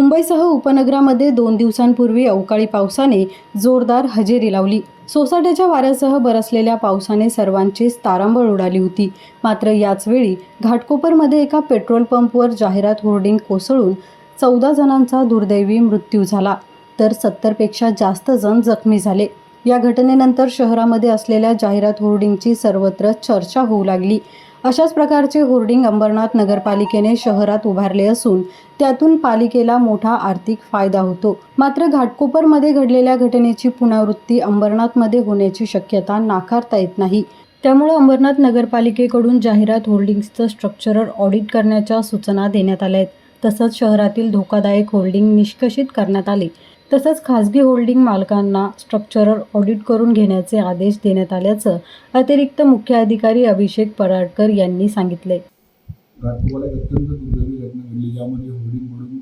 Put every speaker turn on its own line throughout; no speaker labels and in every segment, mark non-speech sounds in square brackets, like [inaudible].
मुंबईसह उपनगरामध्ये दोन दिवसांपूर्वी अवकाळी पावसाने जोरदार हजेरी लावली. सोसाट्याच्या वाऱ्यासह बरसलेल्या पावसाने सर्वांचीच तारांबळ उडाली होती. मात्र याचवेळी घाटकोपरमध्ये एका पेट्रोल पंपवर जाहिरात होर्डिंग कोसळून चौदा जणांचा दुर्दैवी मृत्यू झाला. तर सत्तरपेक्षा जास्त जण जखमी झाले. या घटनेनंतर शहरामध्ये असलेल्या जाहिरात होर्डिंगची सर्वत्र चर्चा होऊ लागली. अशाच प्रकारचे होर्डिंग अंबरनाथ नगरपालिकेने शहरात उभारले असून त्यातून पालिकेला मोठा आर्थिक फायदा होतो. मात्र घाटकोपरमध्ये घडलेल्या घटनेची पुनरावृत्ती अंबरनाथमध्ये होण्याची शक्यता नाकारता येत नाही. त्यामुळे अंबरनाथ नगरपालिकेकडून जाहिरात होल्डिंग्सचं स्ट्रक्चरल ऑडिट करण्याच्या सूचना देण्यात आल्या आहेत. तसंच शहरातील धोकादायक होल्डिंग निष्कषित करण्यात आले. तसंच खासगी होल्डिंग मालकांना स्ट्रक्चरल ऑडिट करून घेण्याचे आदेश देण्यात आल्याचं अतिरिक्त मुख्य अधिकारी अभिषेक पराडकर यांनी सांगितले
घाटकोपाला एक अत्यंत दुर्दैवी घटना घडली ज्यामध्ये होर्डिंगकडून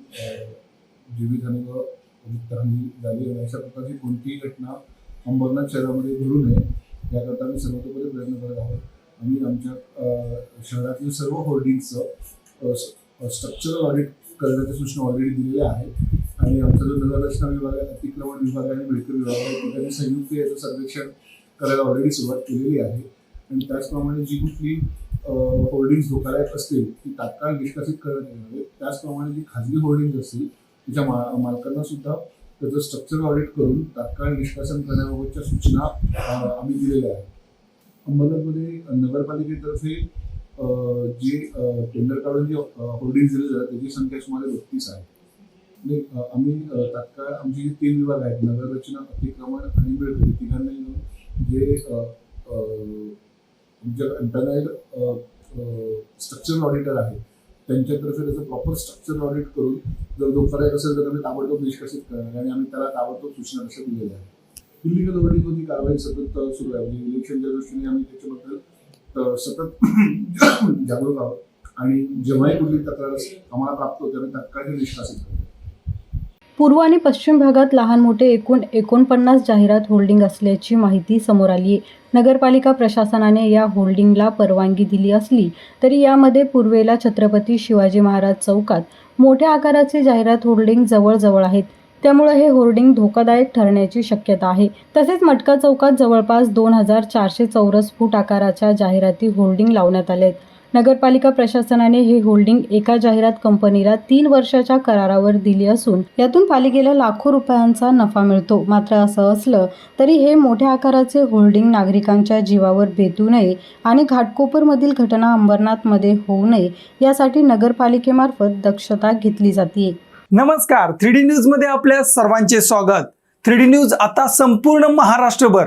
जीवितहानी व वित्तहानी झाली आणि अशा प्रकारची कोणतीही घटना अंबरनाथ शहरामध्ये घडू नये याकरता आम्ही सर्वतोपरी प्रयत्न करत आहोत. आम्ही आमच्या शहरातील सर्व होर्डिंगचं स्ट्रक्चरल ऑडिट करण्याच्या सूचना ऑलरेडी दिलेल्या आहेत. आणि आमचा जो जलरचना विभाग आहे अतिक्रमण विभाग आणि मिळकत विभाग आहे तिथे संयुक्त याचं सर्वेक्षण करायला ऑलरेडी सुरुवात केलेली आहे. आणि त्याचप्रमाणे जी कुठली होल्डिंग्स धोकादायक असतील ती तात्काळ निष्कासित करण्यात येणार आहे त्याचप्रमाणे जी खाजगी होल्डिंग्स असतील तिच्या मा मालकांना सुद्धा त्याचं स्ट्रक्चर ऑडिट करून तात्काळ निष्कासन करण्याबाबतच्या सूचना आम्ही दिलेल्या आहेत. अंबरनाथमध्ये नगरपालिकेतर्फे जे टेंडर काढून जे होल्डिंग्स दिले जातात त्याची संख्या सुमारे बत्तीस आहे. म्हणजे, आम्ही तात्काळ आमचे जे तीन विभाग आहेत नगररचना अतिक्रमण आणि मिळकत हे तिघांना मिळून जे आमच्या एम्पॅनाईड स्ट्रक्चरल ऑडिटर आहे त्यांच्यातर्फे त्याचं प्रॉपर स्ट्रक्चरल ऑडिट करून जर जो फरक असेल तर आम्ही ताबडतोब निष्कासित करणार आणि आम्ही त्याला ताबडतोब सूचना तशा दिलेल्या आहेत. इलिगल होर्डिंगवरती कारवाई सतत सुरू आहे. म्हणजे इलेक्शनच्या दृष्टीने आम्ही त्याच्याबद्दल सतत [coughs] जागरूक आहोत. आणि जेव्हाही कुठली तक्रार आम्हाला प्राप्त होते आम्ही तात्काळ निष्कासित करतो.
पूर्व आणि पश्चिम भागात लहान मोठे एकूण एकोणपन्नास जाहिरात होल्डिंग असल्याची माहिती समोर आली आहे नगरपालिका प्रशासनाने या होल्डिंगला परवानगी दिली असली तरी यामध्ये पूर्वेला छत्रपती शिवाजी महाराज चौकात मोठ्या आकाराचे जाहिरात होल्डिंग जवळजवळ आहेत. त्यामुळे हे होर्डिंग धोकादायक ठरण्याची शक्यता आहे. तसेच मटका चौकात जवळपास दोन हजार चारशे चौरस फूट आकाराच्या जाहिराती होल्डिंग लावण्यात आल्या आहेत नगरपालिका प्रशासनाने हे होल्डिंग एका जाहिरात कंपनीला तीन वर्षाच्या करारावर दिली असून यातून पालिकेला लाखो रुपयांचा नफा मिळतो. मात्र असं असलं तरी हे मोठ्या आकाराचे होल्डिंग नागरिकांच्या जीवावर बेतू नये आणि घाटकोपरमधील घटना अंबरनाथमध्ये होऊ नये यासाठी नगरपालिकेमार्फत दक्षता घेतली जाते.
नमस्कार. थ्री डी न्यूजमध्ये आपल्या सर्वांचे स्वागत. थ्री डी न्यूज आता संपूर्ण महाराष्ट्रभर.